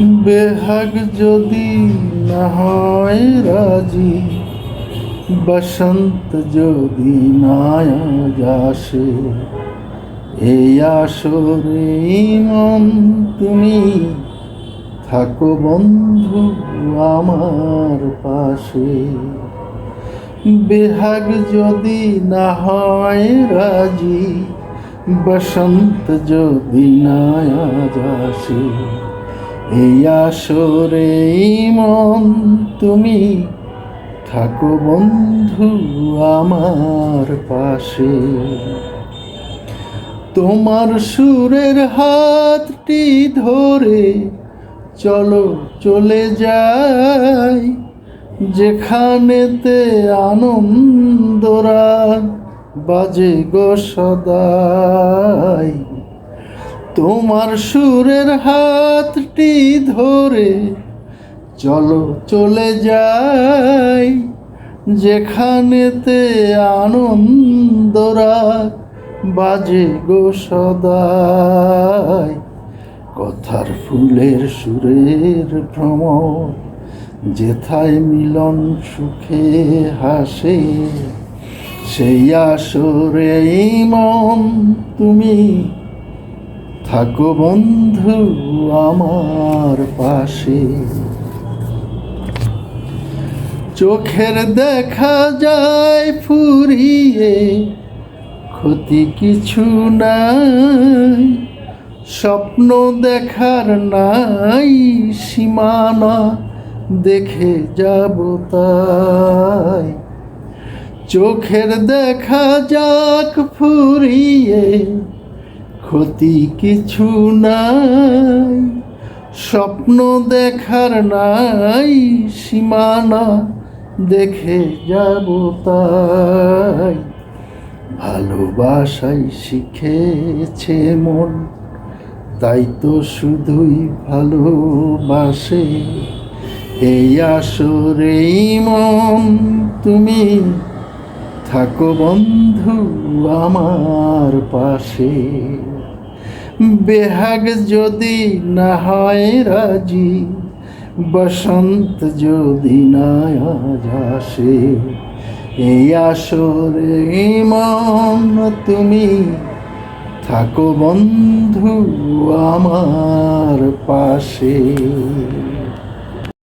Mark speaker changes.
Speaker 1: বেহাগ যদি না হয় রাজি, বসন্ত যদি না আসে এই আসরে মন তুমি থাকো বন্ধু আমার পাশে। বেহাগ যদি না হয় রাজি, বসন্ত যদি না আসে এই আসরে মন তুমি থাকো বন্ধু আমার পাশে। তোমার সুরের হাতটি ধরে চলো চলে যাই, যেখানেতে আনন্দরা বাজে গো সদাই। তোমার সুরের হাতটি ধরে চলো চলে যাই। যেখানেতে আনন্দরা বাজে গো সদাই। কথার ফুলের সুরের ভ্রমর, যেথায় মিলন সুখে হাসে। সেই আসরে মন তুমি থাকো বন্ধু আমার পাশে। চোখের দেখা যায় ফুরিয়ে, ক্ষতি কিছু নাই। স্বপ্ন দেখার নাই সীমানা, দেখে যাব তাই। চোখের দেখা যাক ফুরিয়ে ক্ষতি কিছু নাই, স্বপ্ন দেখার নাই, সীমানা দেখে যাব তাই। ভালোবাসাই শিখেছে মন, তাই তো শুধুই ভালোবাসে। এই আসরেই মন, তুমি থাকো বন্ধু আমার পাশে। বেহাগ যদি না হয় রাজি, বসন্ত যদি না আসে। এই আসরে মন তুমি থাকো বন্ধু আমার পাশে।